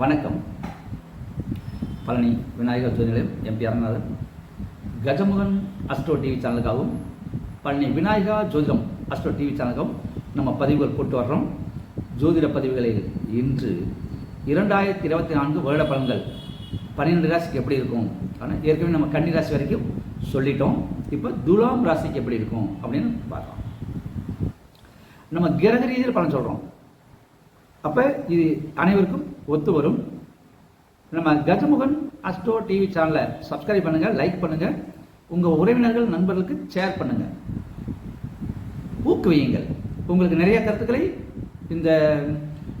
வணக்கம். Palani Vinayakar Jothinilayam M P Aranganathan. Gajamugan astro TV சேனலுக்காகவும் Palani Vinayaka ஜோதிடம் astro TV சேனலுக்காகவும் நம்ம பதிவுகள் போட்டு வர்றோம். ஜோதிட பதிவுகளில் இன்று இரண்டாயிரத்தி இருபத்தி நான்கு வருட பலன்கள். பன்னிரெண்டு ராசிக்கு எப்படி இருக்கும்? ஆனால் ஏற்கனவே நம்ம கன்னி ராசி வரைக்கும் சொல்லிட்டோம். இப்போ துலாம் ராசிக்கு எப்படி இருக்கும் அப்படின்னு பார்க்கலாம். நம்ம கிரக ரீதியில் பலன் சொல்கிறோம் அப்போ இது அனைவருக்கும் ஒத்து வரும். நம்ம கஜமுகன் அஸ்டோ டிவி சேனலை சப்ஸ்கிரைப் பண்ணுங்கள் லைக் பண்ணுங்கள் உங்கள் உறவினர்கள் நண்பர்களுக்கு ஷேர் பண்ணுங்கள் ஊக்குவியுங்கள். உங்களுக்கு நிறைய கருத்துக்களை இந்த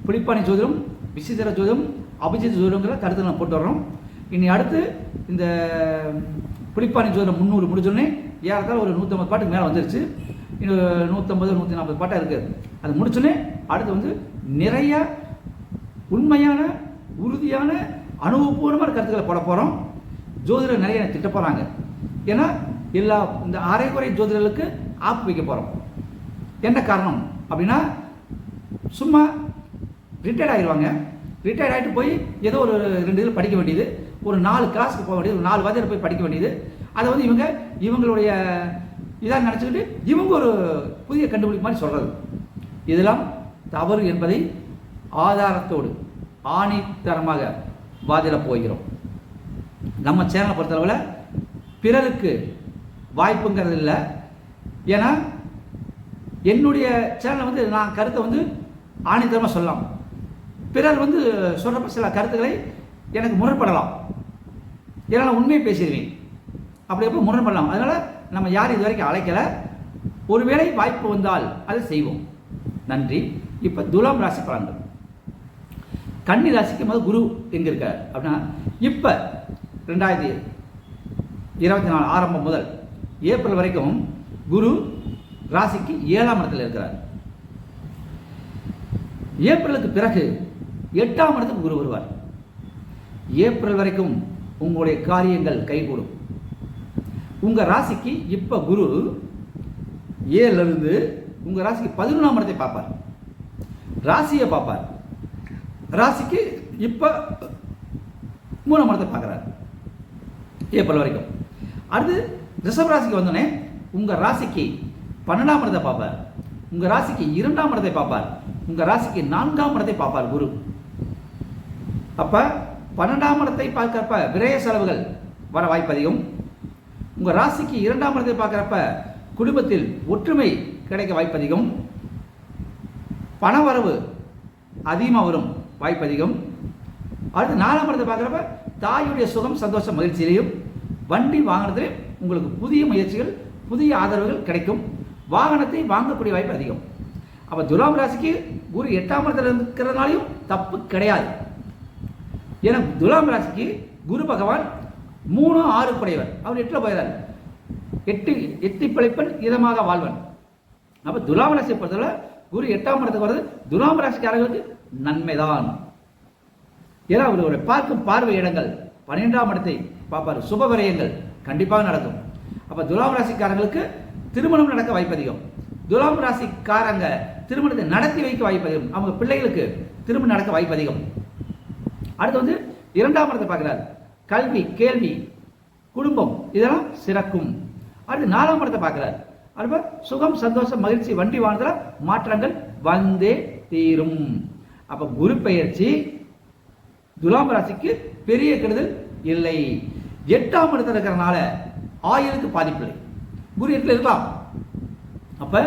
புலிப்பாணி ஜோதிடம் விசித்திர ஜோதிடம் அபிஜித் ஜோதிடங்கிற கருத்தை நான் போட்டு வர்றோம். இனி அடுத்து இந்த புளிப்பாணி ஜோதிடம் முந்நூறு முடிஞ்சோடனே ஏறத்தாழ ஒரு நூற்றம்பது பாட்டுக்கு மேலே வந்துருச்சு. இன்னொரு நூற்றம்பது நூற்றி நாற்பது பாட்டாக இருக்குது அது முடிச்சோன்னே அடுத்து வந்து நிறைய உண்மையான உறுதியான அனுபவபூர்வமான கருத்துக்களை போட போகிறோம் ஜோதிடர் நிறைய திட்ட போகிறாங்க ஏன்னா எல்லா இந்த அரைகுறை ஜோதிடர்களுக்கு ஆப் வைக்க போகிறோம் என்ன காரணம் அப்படின்னா சும்மா ரிட்டையர்ட் ஆகிடுவாங்க ரிட்டையர்ட் ஆகிட்டு போய் ஏதோ ஒரு ரெண்டு இதில் படிக்க வேண்டியது ஒரு நாலு கிளாஸுக்கு போக வேண்டியது ஒரு நாலு வாதியில் போய் படிக்க வேண்டியது. அதை வந்து இவங்க இவங்களுடைய இதாக நினச்சிக்கிட்டு இவங்க ஒரு புதிய கண்டுபிடிப்பு மாதிரி சொல்கிறது இதெல்லாம் தவறு என்பதை ஆதாரத்தோடு ஆணித்தரமாக வாதிட போகிறோம். நம்ம சேனலை பொறுத்தளவில் பிறருக்கு வாய்ப்புங்கிறது இல்லை. ஏன்னா என்னுடைய சேனலை வந்து நான் கருத்தை வந்து ஆணித்தரமாக சொல்லலாம். பிறர் வந்து சொல்கிறப்ப சில கருத்துக்களை எனக்கு முரண்படலாம். ஏன்னா நான் உண்மையை பேசிடுவேன். அப்படி எப்போ முரண்படலாம். அதனால் நம்ம யாரும் இது வரைக்கும் அழைக்கலை. ஒருவேளை வாய்ப்பு வந்தால் அதை செய்வோம். நன்றி. இப்போ துலாம் ராசி பலன்கள். கன்னி ராசிக்கு முதல் குரு எங்கே இருக்கார் அப்படின்னா இப்போ ரெண்டாயிரத்தி இருபத்தி நாலு ஆரம்பம் முதல் ஏப்ரல் வரைக்கும் குரு ராசிக்கு ஏழாம் இடத்தில் இருக்கிறார். ஏப்ரலுக்கு பிறகு எட்டாம் இடத்துக்கு குரு வருவார். ஏப்ரல் வரைக்கும் உங்களுடைய காரியங்கள் கைகூடும். உங்கள் ராசிக்கு இப்போ குரு ஏழுலேருந்து உங்கள் ராசிக்கு பதினொன்றாம் இடத்தை பார்ப்பார். ராசியை பார்ப்பார். ராசிக்கு இப்போ மூணாம் இடத்தை பார்க்குறாரு. ஏப்ரல் வரைக்கும். அடுத்து ரிஷப் ராசிக்கு வந்தோடனே உங்கள் ராசிக்கு பன்னெண்டாம் இடத்தை பார்ப்பார். உங்கள் ராசிக்கு இரண்டாம் இடத்தை பார்ப்பார். உங்கள் ராசிக்கு நான்காம் இடத்தை பார்ப்பார் குரு. அப்போ பன்னெண்டாம் இடத்தை பார்க்குறப்ப விரய செலவுகள் வர வாய்ப்பு அதிகம். உங்கள் ராசிக்கு இரண்டாம் இடத்தை பார்க்குறப்ப குடும்பத்தில் ஒற்றுமை கிடைக்க வாய்ப்பு அதிகம் பணவரவு அதிகமாக வரும் வாய்ப்பு அதிகம் அடுத்து நாலாம் படத்தை பார்க்குறப்ப தாயுடைய சுகம் சந்தோஷம் மகிழ்ச்சியிலையும் வண்டி வாங்கினதுலேயும் உங்களுக்கு புதிய முயற்சிகள் புதிய ஆதரவுகள் கிடைக்கும். வாகனத்தை வாங்கக்கூடிய வாய்ப்பு அதிகம். அப்போ துலாம் ராசிக்கு குரு எட்டாம் இடத்துல இருக்கிறதுனாலையும் தப்பு கிடையாது. ஏன்னா துலாம் ராசிக்கு குரு பகவான் மூணு ஆறு குடையவர். அவர் எட்டில் போயிறார். எட்டு எட்டி பிழைப்பன் இதமாக வாழ்வன். அப்போ துலாம் ராசியை பொறுத்தவரை குரு எட்டாம் இடத்துக்கு வர்றது துலாம் ராசிக்காரர்களுக்கு நன்மைதான். ஏன்னா அவருடைய பார்க்கும் பார்வை இடங்கள் பன்னிரெண்டாம் இடத்தை பார்ப்பார். சுப விரயங்கள் கண்டிப்பாக நடக்கும். அப்போ துலாம் ராசிக்காரங்களுக்கு திருமணம் நடக்க வாய்ப்பு அதிகம். துலாம் ராசிக்காரங்க திருமணத்தை நடத்தி வைக்க வாய்ப்பு அதிகம். அவங்க பிள்ளைகளுக்கு திருமணம் நடக்க வாய்ப்பு அதிகம். அடுத்து வந்து இரண்டாம் இடத்தை பார்க்கிறார். கல்வி கேள்வி குடும்பம் இதெல்லாம் சிறக்கும். அடுத்து நாலாம் இடத்தை பார்க்கிறார். அடுப்ப சுகம் சந்தோஷம் மகிழ்ச்சி வண்டி வாங்குறதுல மாற்றங்கள் வந்தே தீரும். அப்போ குரு பெயர்ச்சி துலாம் ராசிக்கு பெரிய கெடுதல் இல்லை. எட்டாம் இடத்துல இருக்கிறனால ஆயிரத்துக்கு பாதிப்பு இல்லை குரு எட்டில் இருக்கலாம் அப்போ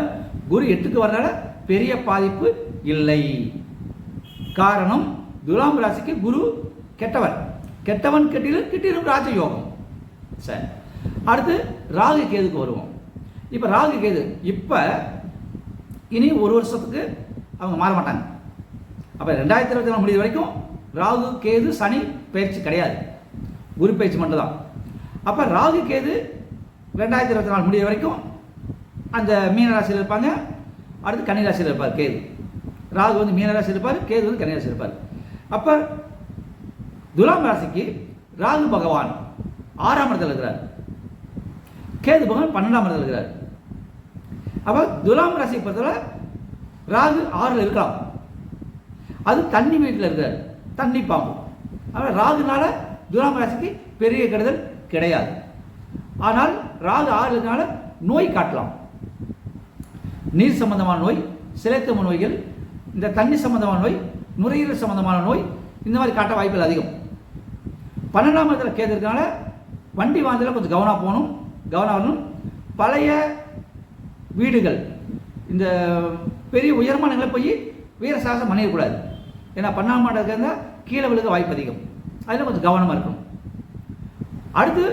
குரு எட்டுக்கு வரனால பெரிய பாதிப்பு இல்லை. காரணம் துலாம் ராசிக்கு குரு கெட்டவன். கெட்டவன் கெட்டிலும் கிட்டிலும் ராஜயோகம். சரி. அடுத்து ராகு கேதுக்கு வருவோம். இப்போ ராகு கேது. இப்போ இனி ஒரு வருஷத்துக்கு அவங்க மாற மாட்டாங்க. அப்போ ரெண்டாயிரத்தி இருபத்தி நாலு முடிவு வரைக்கும் ராகு கேது சனி பயிற்சி கிடையாது. குரு பயிற்சி மட்டும்தான். அப்போ ராகு கேது ரெண்டாயிரத்தி இருபத்தி நாலு முடிவு வரைக்கும் அந்த மீனராசியில் இருப்பாங்க. அடுத்து கன்னிராசியில் இருப்பார் கேது. ராகு வந்து மீனராசியில் இருப்பார் கேது வந்து கன்னிராசியில் இருப்பார். அப்போ துலாம் ராசிக்கு ராகு பகவான் ஆறாம் இடத்துல இருக்கிறார். கேது பகவான் பன்னெண்டாம் இடத்துல இருக்கிறார். அப்போ துலாம் ராசியை பொறுத்தவரை ராகு ஆறில் இருக்கலாம் அது தண்ணி வீட்டில் இருக்கார். தண்ணி பாம்பு. அதனால் ராகுனால துலாம் ராசிக்கு பெரிய கெடுதல் கிடையாது. ஆனால் ராகு ஆறுனால நோய் காட்டலாம். நீர் சம்பந்தமான நோய் சிலைத்தம நோய்கள் இந்த தண்ணி சம்பந்தமான நோய் நுரையீரல் சம்பந்தமான நோய் இந்த மாதிரி காட்ட வாய்ப்புகள் அதிகம். பன்னெண்டாம் இடத்துல கேட்டதுனால வண்டி வாங்கல கொஞ்சம் கவனம் போகணும் கவனம் வரணும். பழைய வீடுகள். இந்த பெரிய உயரமான நிலை போய் வீர சாகசம் பண்ணிடக்கூடாது ஏன்னா பன்னெண்டாம் இருந்தால் கீழே விழுக வாய்ப்பு அதிகம். அதில் கொஞ்சம் கவனமாக இருக்கணும். அடுத்து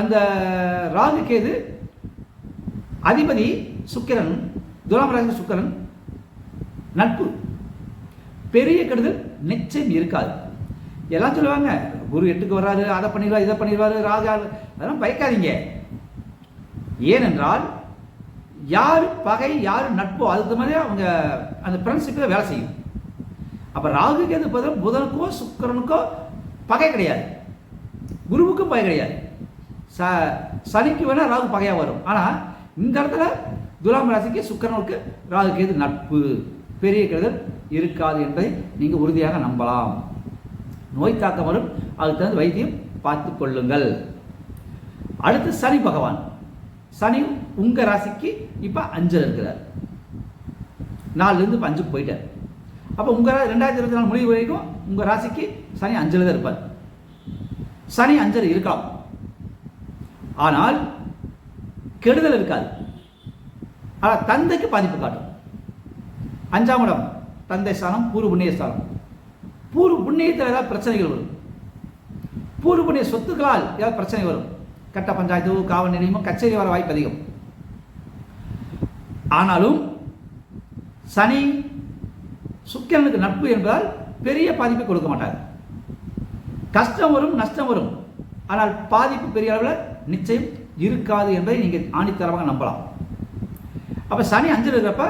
அந்த ராகு கேது அதிபதி சுக்கிரன் துலாம் ராசி சுக்கிரன் நட்பு. பெரிய கெடுதல் நிச்சயம் இருக்காது. எல்லாம் சொல்லுவாங்க குரு எட்டுக்கு வர்றாரு அதை பண்ணிடுவார் இதை பண்ணிடுவாரு ராஜா அதெல்லாம் பயக்காதீங்க. ஏனென்றால் யார் பகை யார் நட்போ அதுக்கு மாதிரி அவங்க அந்த ஃப்ரெண்ட்ஷிப்பில் வேலை செய்யும். அப்போ ராகு கேது பார்த்தா புதனுக்கோ சுக்கரனுக்கோ பகை கிடையாது. குருவுக்கும் பகை கிடையாது. ச சனிக்கு வேணால் ராகு பகையாக வரும். ஆனால் இந்த இடத்துல துலாம் ராசிக்கு சுக்கரனுக்கு ராகு கேது நட்பு. பெரிய கெடுதல் இருக்காது என்பதை நீங்கள் உறுதியாக நம்பலாம். நோய் தாக்கம் வரும். அதுக்கு தகுந்த வைத்தியம் பார்த்து கொள்ளுங்கள். அடுத்து சனி பகவான். சனி உங்கள் ராசிக்கு இப்போ அஞ்சில் இருக்கிறார். நாலுலேருந்து இப்போ அஞ்சுக்கு போயிட்டார். அப்போ உங்கள் ரெண்டாயிரத்தி இருபத்தி நாலு முடிவு வரைக்கும் உங்கள் ராசிக்கு சனி அஞ்சில் தான் இருப்பார். சனி அஞ்சல் இருக்கலாம். ஆனால் கெடுதல் இருக்காது. ஆனால் தந்தைக்கு பாதிப்பு காட்டும். அஞ்சாம் இடம் தந்தை ஸ்தானம் பூர்வ புண்ணிய ஸ்தானம். பூர்வ புண்ணியத்தில் ஏதாவது பிரச்சனைகள் வரும். பூர்வ புண்ணிய சொத்துக்களால் ஏதாவது பிரச்சனை வரும். கட்ட பஞ்சாயத்து காவல் நிலையமும் கச்சேரி வர வாய்ப்பு அதிகம். ஆனாலும் சனி சுக்கிரனுக்கு நட்பு என்பதால் பெரிய பாதிப்பை கொடுக்க மாட்டார். கஷ்டம் வரும் நஷ்டம் வரும். ஆனால் பாதிப்பு பெரிய அளவில் நிச்சயம் இருக்காது என்பதை நீங்கள் ஆணித்தரமாக நம்பலாம். அப்போ சனி அஞ்சில் இருக்கிறப்ப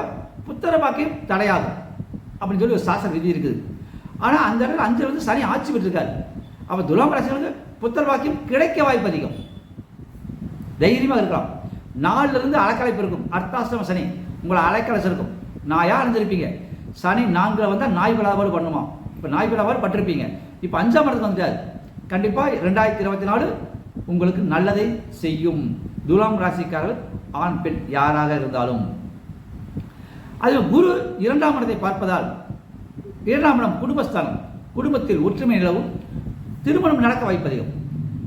புத்தர பாக்கியம் தடையாகும் அப்படின்னு சொல்லி ஒரு சாஸ்திர விதி இருக்குது. ஆனால் அந்த இடத்துல அஞ்சில் வந்து சனி ஆட்சி பெற்றிருக்காரு. அப்போ துலாம் ராசிகளுக்கு புத்தர பாக்கியம் கிடைக்க வாய்ப்பு அதிகம். தைரியமாக இருக்கலாம். நாலுலேருந்து அலக்கலைப்பு இருக்கும். அர்த்தாஷ்டம சனி. உங்களை அலைக்கலைச்சு இருக்கும் நாயாக அணிஞ்சிருப்பீங்க சனி நான்கில் வந்தால் நாய் விழாபாடு பண்ணுமா? இப்போ நாய் விழாபாடு பட்டிருப்பீங்க. இப்போ அஞ்சாம் இடத்துக்கு வந்துட்டார். கண்டிப்பாக ரெண்டாயிரத்தி இருபத்தி நாலு உங்களுக்கு நல்லதை செய்யும். துலாம் ராசிக்காரர்கள் ஆண் பெண் யாராக இருந்தாலும். அது குரு இரண்டாம் இடத்தை பார்ப்பதால் இரண்டாம் இடம் குடும்பஸ்தானம். குடும்பத்தில் ஒற்றுமை நிலவும். திருமணம் நடக்க வாய்ப்பு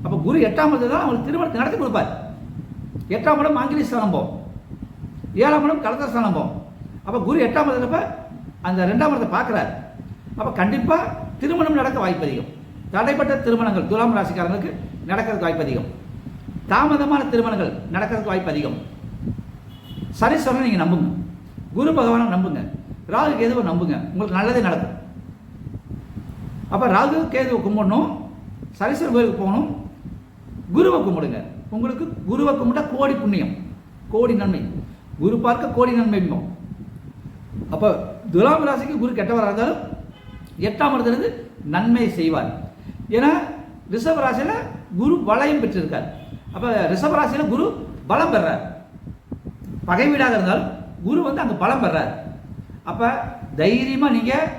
அப்போ குரு எட்டாம் இடத்துல தான் அவங்களுக்கு திருமணத்தை நடத்தி கொடுப்பார். எட்டாம் இடம் ஆங்கிலி ஸ்தானம் ஏழாம் இடம் கலத்த ஸ்தானம் அப்போ குரு எட்டாம் இடத்துல அந்த ரெண்டாம் இடத்தை பார்க்குறாரு. அப்போ கண்டிப்பாக திருமணம் நடக்க வாய்ப்பு அதிகம். தடைப்பட்ட திருமணங்கள் துலாம் ராசிக்காரங்களுக்கு நடக்கிறதுக்கு வாய்ப்பு அதிகம். தாமதமான திருமணங்கள் நடக்கிறதுக்கு வாய்ப்பு அதிகம். சனீஸ்வரனை நீங்கள் நம்புங்க. குரு பகவானை நம்புங்க. ராகு கேதுவை நம்புங்க. உங்களுக்கு நல்லதே நடக்கும். அப்போ ராகு கேதுவை கும்பிடணும். சனீஸ்வரன் கோயிலுக்கு போகணும். குருவை கும்பிடுங்க. உங்களுக்கு குருவை கும்பிட்டா கோடி புண்ணியம். கோடி நன்மை. குரு பார்க்க கோடி நன்மை அப்போ துலாம் ராசிக்கு குரு கெட்டவராக இருந்தாலும் எட்டாம் இடத்துலேருந்து நன்மை செய்வார். ஏன்னா ரிஷப ராசியில் குரு வளையம் பெற்றிருக்கார். அப்போ ரிஷப ராசியில் குரு பலம் பெறார். பகை வீடாக இருந்தாலும் குரு வந்து அங்கே பலம் பெறார். அப்போ தைரியமாக நீங்கள்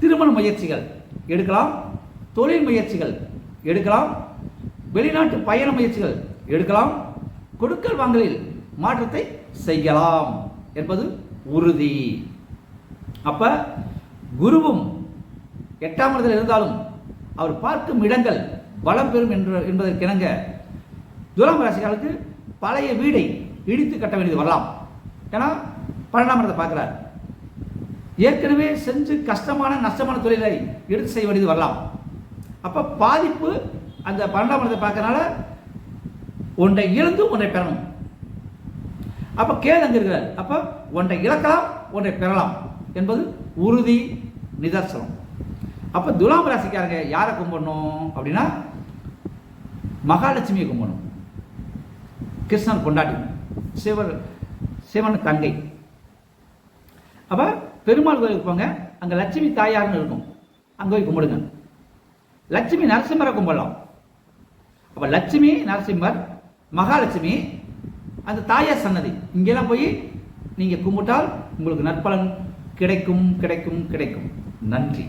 திருமண முயற்சிகள் எடுக்கலாம் தொழில் முயற்சிகள் எடுக்கலாம் வெளிநாட்டு பயண முயற்சிகள் எடுக்கலாம். கொடுக்கல் வாங்கலில் மாற்றத்தை செய்யலாம் என்பது உறுதி. அப்ப குருவும் எட்டாம் இடத்தில் இருந்தாலும் அவர் பார்க்கும் இடங்கள் பலம் பெறும் என்று என்பதற்கிணங்க துலாம் ராசிக்காரருக்கு பழைய வீடை இடித்து கட்ட வேண்டியது வரலாம். ஏன்னா பன்னெண்டாம் இடத்தை பார்க்குறார். ஏற்கனவே செஞ்சு கஷ்டமான நஷ்டமான தொழிலை எடுத்து செய்ய வேண்டியது வரலாம். அப்போ பாதிப்பு அந்த பன்னெண்டாம் இடத்தை பார்க்கறனால ஒன்றை இழந்து ஒன்றை பெறணும். அப்போ கேது அங்கே இருக்கிறார். அப்போ ஒன்றை இழக்கலாம் ஒன்றை பெறலாம் என்பது உறுதி நிதர்சனம். அப்போ துலாம் ராசிக்காரங்க யாரை கும்பிடணும் அப்படின்னா மகாலட்சுமியை கும்பிடணும். கிருஷ்ணன் கொண்டாட்டி சிவர் சிவன் தங்கை. அப்போ பெருமாள் கோயிலுக்கு போங்க அங்கே லட்சுமி தாயார்னு இருக்கும். அங்கே போய் கும்பிடுங்க. லட்சுமி நரசிம்மரை கும்பிடலாம். அப்போ லட்சுமி நரசிம்மர் மகாலட்சுமி அந்த தாயார் சன்னதி. இங்கெல்லாம் போய் நீங்கள் கும்பிட்டால் உங்களுக்கு நற்பலன் கிடைக்கும் கிடைக்கும் கிடைக்கும். நன்றி.